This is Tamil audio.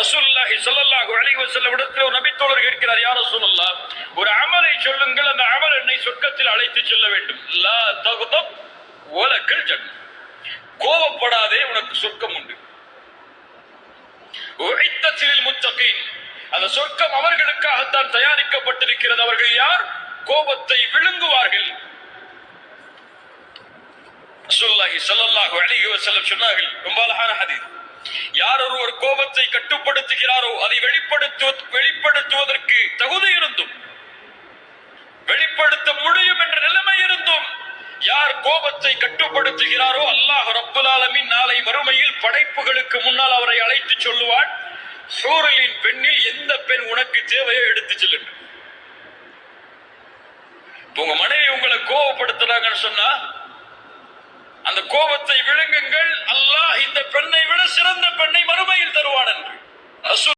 ரசூலுல்லாஹி ஸல்லல்லாஹு அலைஹி வஸல்லம் இடத்தில் ஒரு நபித்தோழர் கேட்கிறார் யா ரசூலுல்லாஹ் ஒரு அமலை சொல்லுங்கள் அந்த அமல் என்னை சொர்க்கத்தில் அழைத்து செல்ல வேண்டும். லா தகுதப் வலக்கல் ஜன்ன கோபப்படாதே உனக்கு சொர்க்கம் உண்டு. உழைத்தத்தில் முத்தகீன். அந்த சொர்க்கம் அவர்களுக்காகத்தான் தயாரிக்கப்பட்டிருக்கிறது. அவர்கள் யார்? கோபத்தை விழுங்குவார்கள். ரசூலுல்லாஹி ஸல்லல்லாஹு அலைஹி வஸல்லம் சொன்னார்கள் ரொம்ப அழகான ஹதீஸ். யார் ஒருவர் கோபத்தை கட்டுப்படுத்துகிறாரோ அதை வெளிப்படுத்து வெளிப்படுத்துவதற்கு தகுதி இருந்தும் வெளிப்படுத்த முடியும் என்ற நிலைமை இருந்தும் யார் கோபத்தை கட்டுப்படுத்துகிறாரோ அல்லாஹ் ரப்பல் நாளை மறுமையில் படைப்புகளுக்கு முன்னால் அவரை அழைத்து சொல்லுவான் சூரலின் பெண்ணில் எந்த பெண் உனக்கு தேவையோ எடுத்து செல்லுங்கள் உங்க மனைவி உங்களை கோபப்படுத்துறாங்கன்னு சொன்னா அந்த கோபத்தை விழுங்குங்கள். அல்லாஹ் இந்த பெண்ணை விட சிறந்த பெண்ணை மறுமையில் தருவான் என்று.